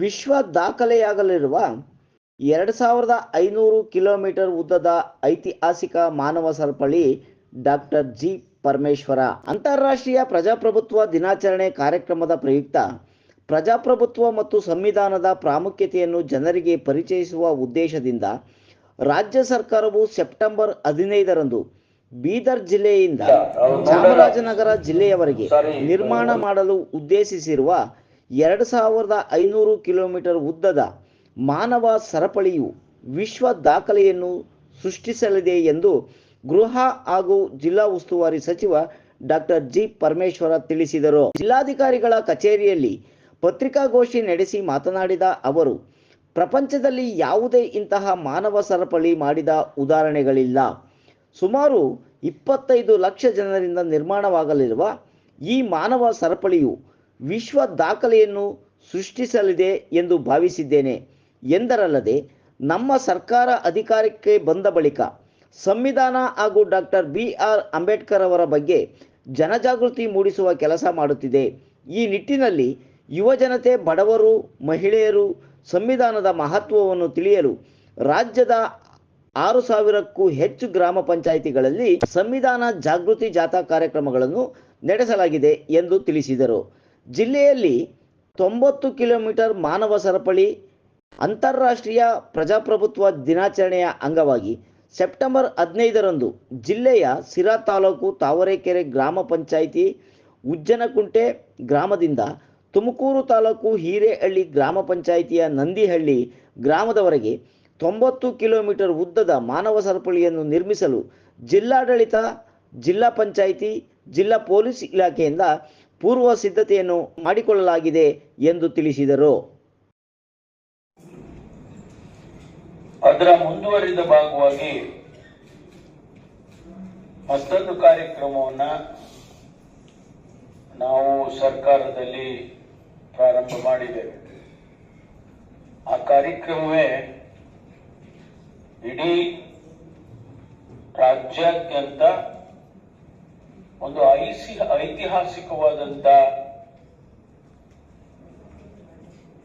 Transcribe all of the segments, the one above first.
ವಿಶ್ವ ದಾಖಲೆಯಾಗಲಿರುವ ಎರಡು ಸಾವಿರದ ಐನೂರು ಕಿಲೋಮೀಟರ್ ಉದ್ದದ ಐತಿಹಾಸಿಕ ಮಾನವ ಸರಪಳಿ ಡಾಕ್ಟರ್ ಜಿ ಪರಮೇಶ್ವರ. ಅಂತಾರಾಷ್ಟ್ರೀಯ ಪ್ರಜಾಪ್ರಭುತ್ವ ದಿನಾಚರಣೆ ಕಾರ್ಯಕ್ರಮದ ಪ್ರಯುಕ್ತ ಪ್ರಜಾಪ್ರಭುತ್ವ ಮತ್ತು ಸಂವಿಧಾನದ ಪ್ರಾಮುಖ್ಯತೆಯನ್ನು ಜನರಿಗೆ ಪರಿಚಯಿಸುವ ಉದ್ದೇಶದಿಂದ ರಾಜ್ಯ ಸರ್ಕಾರವು ಸೆಪ್ಟೆಂಬರ್ ಹದಿನೈದರಂದು ಬೀದರ್ ಜಿಲ್ಲೆಯಿಂದ ಚಾಮರಾಜನಗರ ಜಿಲ್ಲೆಯವರೆಗೆ ನಿರ್ಮಾಣ ಮಾಡಲು ಉದ್ದೇಶಿಸಿರುವ ಎರಡು ಸಾವಿರದ ಐನೂರು ಕಿಲೋಮೀಟರ್ ಉದ್ದದ ಮಾನವ ಸರಪಳಿಯು ವಿಶ್ವ ದಾಖಲೆಯನ್ನು ಸೃಷ್ಟಿಸಲಿದೆ ಎಂದು ಗೃಹ ಹಾಗೂ ಜಿಲ್ಲಾ ಉಸ್ತುವಾರಿ ಸಚಿವ ಡಾಕ್ಟರ್ ಜಿ ಪರಮೇಶ್ವರ ತಿಳಿಸಿದರು. ಜಿಲ್ಲಾಧಿಕಾರಿಗಳ ಕಚೇರಿಯಲ್ಲಿ ಪತ್ರಿಕಾಗೋಷ್ಠಿ ನಡೆಸಿ ಮಾತನಾಡಿದ ಅವರು, ಪ್ರಪಂಚದಲ್ಲಿ ಯಾವುದೇ ಇಂತಹ ಮಾನವ ಸರಪಳಿ ಮಾಡಿದ ಉದಾಹರಣೆಗಳಿಲ್ಲ. ಸುಮಾರು ಇಪ್ಪತ್ತೈದು ಲಕ್ಷ ಜನರಿಂದ ನಿರ್ಮಾಣವಾಗಲಿರುವ ಈ ಮಾನವ ಸರಪಳಿಯು ವಿಶ್ವ ದಾಖಲೆಯನ್ನು ಸೃಷ್ಟಿಸಲಿದೆ ಎಂದು ಭಾವಿಸಿದ್ದೇನೆ. ಎಂದರಲ್ಲದೆ, ನಮ್ಮ ಸರ್ಕಾರ ಅಧಿಕಾರಕ್ಕೆ ಬಂದ ಬಳಿಕ ಸಂವಿಧಾನ ಹಾಗೂ ಡಾಕ್ಟರ್ ಬಿ. ಆರ್. ಅಂಬೇಡ್ಕರ್ ಅವರ ಬಗ್ಗೆ ಜನಜಾಗೃತಿ ಮೂಡಿಸುವ ಕೆಲಸ ಮಾಡುತ್ತಿದೆ. ಈ ನಿಟ್ಟಿನಲ್ಲಿ ಯುವಜನತೆ ಬಡವರು, ಮಹಿಳೆಯರು ಸಂವಿಧಾನದ ಮಹತ್ವವನ್ನು ತಿಳಿಯಲು ರಾಜ್ಯದ ಆರು ಸಾವಿರಕ್ಕೂ ಹೆಚ್ಚು ಗ್ರಾಮ ಪಂಚಾಯಿತಿಗಳಲ್ಲಿ ಸಂವಿಧಾನ ಜಾಗೃತಿ ಜಾಥಾ ಕಾರ್ಯಕ್ರಮಗಳನ್ನು ನಡೆಸಲಾಗಿದೆ ಎಂದು ತಿಳಿಸಿದರು. ಜಿಲ್ಲೆಯಲ್ಲಿ ತೊಂಬತ್ತು ಕಿಲೋಮೀಟರ್ ಮಾನವ ಸರಪಳಿ, ಅಂತಾರಾಷ್ಟ್ರೀಯ ಪ್ರಜಾಪ್ರಭುತ್ವ ದಿನಾಚರಣೆಯ ಅಂಗವಾಗಿ ಸೆಪ್ಟೆಂಬರ್ ಹದಿನೈದರಂದು ಜಿಲ್ಲೆಯ ಸಿರಾ ತಾಲೂಕು ತಾವರೆಕೆರೆ ಗ್ರಾಮ ಪಂಚಾಯಿತಿ ಉಜ್ಜನಕುಂಟೆ ಗ್ರಾಮದಿಂದ ತುಮಕೂರು ತಾಲೂಕು ಹಿರೇಹಳ್ಳಿ ಗ್ರಾಮ ಪಂಚಾಯಿತಿಯ ನಂದಿಹಳ್ಳಿ ಗ್ರಾಮದವರೆಗೆ ತೊಂಬತ್ತು ಕಿಲೋಮೀಟರ್ ಉದ್ದದ ಮಾನವ ಸರಪಳಿಯನ್ನು ನಿರ್ಮಿಸಲು ಜಿಲ್ಲಾಡಳಿತ, ಜಿಲ್ಲಾ ಪಂಚಾಯಿತಿ, ಜಿಲ್ಲಾ ಪೊಲೀಸ್ ಇಲಾಖೆಯಿಂದ ಪೂರ್ವ ಸಿದ್ಧತೆಯನ್ನು ಮಾಡಿಕೊಳ್ಳಲಾಗಿದೆ ಎಂದು ತಿಳಿಸಿದರು. ಅದರ ಮುಂದುವರಿದ ಭಾಗವಾಗಿ ಮತ್ತೊಂದು ಕಾರ್ಯಕ್ರಮವನ್ನ ನಾವು ಸರ್ಕಾರದಲ್ಲಿ ಪ್ರಾರಂಭ ಮಾಡಿದ್ದೇವೆ ಆ ಕಾರ್ಯಕ್ರಮವೇ ಇಡೀ ರಾಜ್ಯಾದ್ಯಂತ ಒಂದು ಐಸಿ ಐತಿಹಾಸಿಕವಾದಂತ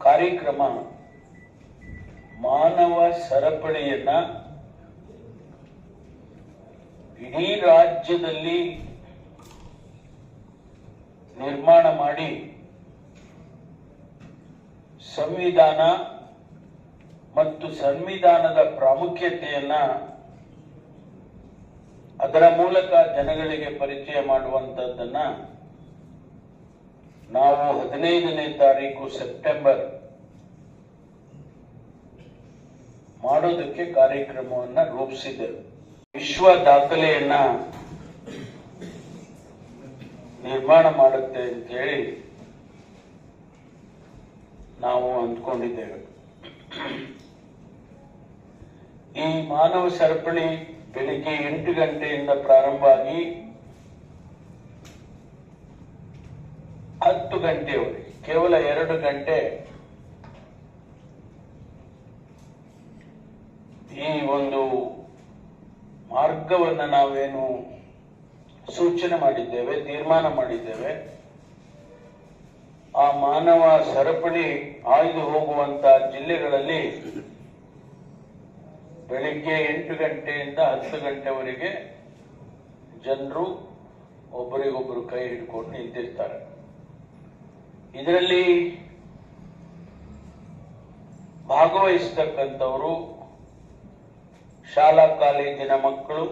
ಕಾರ್ಯಕ್ರಮ ಮಾನವ ಸರಪಳಿಯನ್ನ ಇಡೀ ರಾಜ್ಯದಲ್ಲಿ ನಿರ್ಮಾಣ ಮಾಡಿ ಸಂವಿಧಾನ ಮತ್ತು ಸಂವಿಧಾನದ ಪ್ರಾಮುಖ್ಯತೆಯನ್ನ ಅದರ ಮೂಲಕ ಜನಗಳಿಗೆ ಪರಿಚಯ ಮಾಡುವಂತದ್ದನ್ನ ನಾವು ಹದಿನೈದನೇ ತಾರೀಕು ಸೆಪ್ಟೆಂಬರ್ ಮಾಡೋದಕ್ಕೆ ಕಾರ್ಯಕ್ರಮವನ್ನ ರೂಪಿಸಿದ್ದೆವು ವಿಶ್ವ ದಾಖಲೆಯನ್ನ ನಿರ್ಮಾಣ ಮಾಡುತ್ತೆ ಅಂತ ಹೇಳಿ ನಾವು ಅಂದ್ಕೊಂಡಿದ್ದೇವೆ. ಈ ಮಾನವ ಸರಪಳಿ ಬೆಳಿಗ್ಗೆ ಎಂಟು ಗಂಟೆಯಿಂದ ಪ್ರಾರಂಭವಾಗಿ ಹತ್ತು ಗಂಟೆಯವರೆಗೆ ಕೇವಲ ಎರಡು ಗಂಟೆ ಈ ಒಂದು ಮಾರ್ಗವನ್ನು ನಾವೇನು ಸೂಚನೆ ಮಾಡಿದ್ದೇವೆ, ತೀರ್ಮಾನ ಮಾಡಿದ್ದೇವೆ. ಆ ಮಾನವ ಸರಪಳಿ ಆಯ್ದು ಹೋಗುವಂತ ಜಿಲ್ಲೆಗಳಲ್ಲಿ ಬೆಳಿಗ್ಗೆ ಎಂಟು ಗಂಟೆಯಿಂದ ಹತ್ತು ಗಂಟೆವರೆಗೆ ಜನರು ಒಬ್ಬರಿಗೊಬ್ಬರು ಕೈ ಹಿಡ್ಕೊಂಡು ನಿಂತಿರ್ತಾರೆ. ಇದರಲ್ಲಿ ಭಾಗವಹಿಸತಕ್ಕಂಥವರು ಶಾಲಾ ಕಾಲೇಜಿನ ಮಕ್ಕಳು,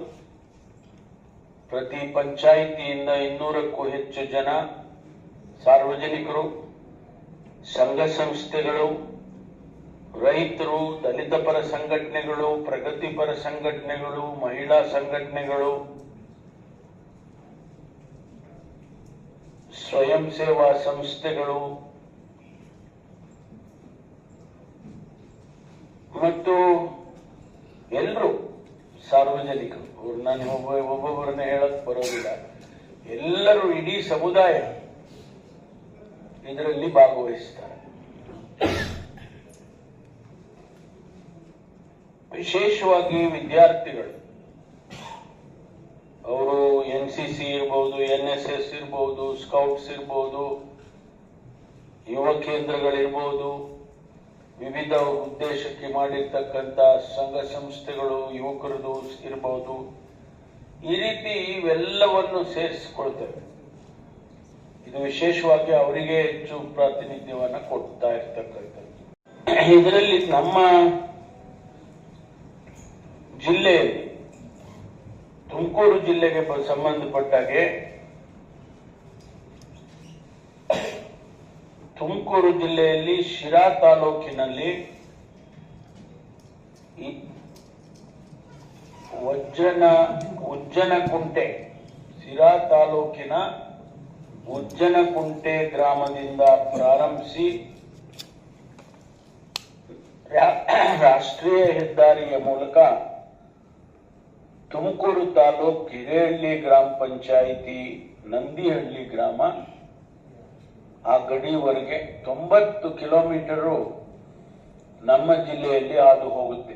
ಪ್ರತಿ ಪಂಚಾಯಿತಿಯಿಂದ ಇನ್ನೂರಕ್ಕೂ ಹೆಚ್ಚು ಜನ ಸಾರ್ವಜನಿಕರು ಸಂಘ ಸಂಸ್ಥೆಗಳು ರೈತರು ದಲಿತ ಪರ ಸಂಘಟನೆಗಳು, ಪ್ರಗತಿಪರ ಸಂಘಟನೆಗಳು, ಮಹಿಳಾ ಸಂಘಟನೆಗಳು ಸ್ವಯಂ ಸೇವಾ ಸಂಸ್ಥೆಗಳು ಮತ್ತು ಎಲ್ಲರೂ ಸಾರ್ವಜನಿಕರು. ನಾನು ಒಬ್ಬ, ಒಬ್ಬೊಬ್ಬರನ್ನ ಹೇಳಕ್ ಬರೋದಿಲ್ಲ. ಎಲ್ಲರೂ ಇಡೀ ಸಮುದಾಯ ಇದರಲ್ಲಿ ಭಾಗವಹಿಸ್ತಾರೆ. ವಿಶೇಷವಾಗಿ ವಿದ್ಯಾರ್ಥಿಗಳು. ಅವರು ಎನ್ ಸಿ ಸಿ ಇರ್ಬೋದು ಎನ್ ಎಸ್ ಎಸ್ ಇರ್ಬೋದು, ಸ್ಕೌಟ್ಸ್ ಇರ್ಬೋದು, ಯುವ ಕೇಂದ್ರಗಳಿರ್ಬೋದು, ವಿವಿಧ ಉದ್ದೇಶಕ್ಕೆ ಮಾಡಿರ್ತಕ್ಕಂಥ ಸಂಘ ಸಂಸ್ಥೆಗಳು ಯುವಕರದು ಇರಬಹುದು ಈ ರೀತಿ ಇವೆಲ್ಲವನ್ನು ಸೇರಿಸಿಕೊಳ್ತೇವೆ. ಇದು ವಿಶೇಷವಾಗಿ ಅವರಿಗೆ ಹೆಚ್ಚು ಪ್ರಾತಿನಿಧ್ಯವನ್ನ ಕೊಡ್ತಾ ಇರ್ತಕ್ಕಂಥದ್ದು. ಇದರಲ್ಲಿ ನಮ್ಮ ಜಿಲ್ಲೆಯಲ್ಲಿ ತುಮಕೂರು ಜಿಲ್ಲೆಗೆ ಸಂಬಂಧಪಟ್ಟಾಗೆ ತುಮಕೂರು ಜಿಲ್ಲೆಯಲ್ಲಿ ಶಿರಾ ತಾಲೂಕಿನಲ್ಲಿ ಉಜ್ಜನ ಉಜ್ಜನಕುಂಟೆ ಶಿರಾ ತಾಲೂಕಿನ ಉಜ್ಜನಕುಂಟೆ ಗ್ರಾಮದಿಂದ ಪ್ರಾರಂಭಿಸಿ ರಾಷ್ಟ್ರೀಯ ಹೆದ್ದಾರಿಯ ಮೂಲಕ ತುಮಕೂರು ತಾಲೂಕ್ ಹಿರೇಹಳ್ಳಿ ಗ್ರಾಮ ಪಂಚಾಯಿತಿ ನಂದಿಹಳ್ಳಿ ಗ್ರಾಮ. ಆ ಗಡಿವರೆಗೆ ತೊಂಬತ್ತು ಕಿಲೋಮೀಟರು ನಮ್ಮ ಜಿಲ್ಲೆಯಲ್ಲಿ ಹಾದು ಹೋಗುತ್ತೆ.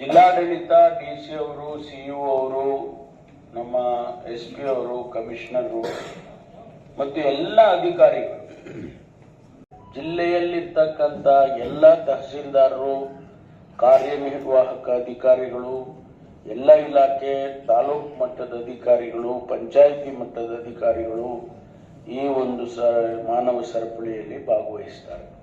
ಜಿಲ್ಲಾಡಳಿತ, ಡಿ ಸಿ ಅವರು ಸಿಇಒ ಅವರು, ನಮ್ಮ ಎಸ್ ಪಿ ಅವರು, ಕಮಿಷನರು ಮತ್ತು ಎಲ್ಲ ಅಧಿಕಾರಿಗಳು, ಜಿಲ್ಲೆಯಲ್ಲಿರ್ತಕ್ಕಂಥ ಎಲ್ಲ ತಹಸೀಲ್ದಾರರು ಕಾರ್ಯನಿರ್ವಾಹಕ ಅಧಿಕಾರಿಗಳು ಎಲ್ಲ ಇಲಾಖೆ, ತಾಲೂಕು ಮಟ್ಟದ ಅಧಿಕಾರಿಗಳು, ಪಂಚಾಯಿತಿ ಮಟ್ಟದ ಅಧಿಕಾರಿಗಳು ಈ ಒಂದು ಸ, ಮಾನವ ಸರಪಳಿಯಲ್ಲಿ ಭಾಗವಹಿಸ್ತಾರೆ.